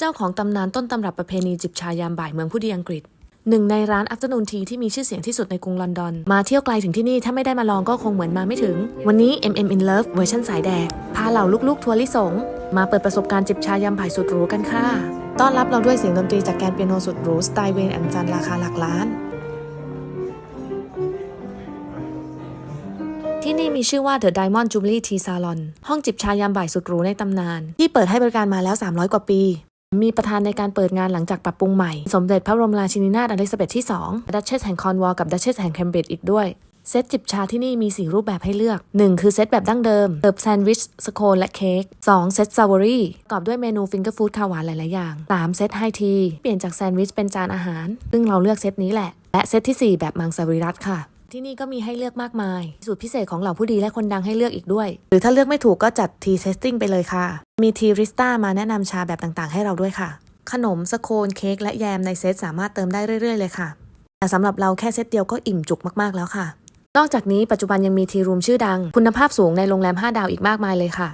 เจ้าของตำนานต้นตำรับประเพณีจิบชายามบ่ายเมืองผู้ดีอังกฤษหนึ่งในร้านอั t เ r n o o n Tea ที่มีชื่อเสียงที่สุดในกรุงลอนดอน มาเที่ยวไกลถึงที่นี่ ถ้าไม่ได้มาลองก็คงเหมือนมาไม่ถึง วันนี้ MM in Love เวอร์ชันสายแดก พาเหล่าลูกๆ ทัวร์ลิสง มาเปิดประสบการณ์จิบชายามบ่ายสุดหรูกันค่ะ ต้อนรับเราด้วยเสียงดนตรีจากแกนเปียโนสุดหรูสไตล์เวนอันจันราคาหลักล้าน ที่นี่มีชื่อว่า The Diamond Jubilee Tea Salon ห้องจิบชายามบ่ายสุดหรูในตำนาน ที่เปิดให้บริการมาแล้ว 300 กว่าปี มีประธานในการเปิดงานหลังจากปรับปรุงใหม่ สมเด็จพระบรมราชินีนาถอลิซาเบธที่ 2 ดัชเชสแห่งคอนวอลกับดัชเชสแห่งเคมบริดจ์อีกด้วยเซตจิบชาที่นี่มี 4 รูปแบบให้เลือก 1 คือเซตแบบดั้งเดิมเติบแซนด์วิช สโคนและเค้ก 2 เซตซาวอรี่ประกอบด้วยเมนูฟิงเกอร์ฟู้ดข้าวหวานหลาย ๆ อย่าง 3 เซตไฮที เปลี่ยนจากแซนด์วิชเป็นจานอาหาร ซึ่งเราเลือกเซตนี้แหละ และเซตที่ 4 แบบมังสวิรัตค่ะ ที่นี่ก็มีให้เลือกมากมาย สูตรพิเศษของเหล่าผู้ดีและคนดังให้เลือกอีกด้วย หรือถ้าเลือกไม่ถูกก็จัดทีเทสติ้งไปเลยค่ะ มีทีริสต้ามาแนะนำชาแบบต่างๆ ให้เราด้วยค่ะ ขนมสโคนเค้กและแยมในเซตสามารถเติมได้เรื่อยๆเลยค่ะ แต่สำหรับเราแค่เซตเดียวก็อิ่มจุกมากๆแล้วค่ะ นอกจากนี้ปัจจุบันยังมีทีรูมชื่อดัง คุณภาพสูงในโรงแรม 5 ดาวอีกมากมายเลยค่ะ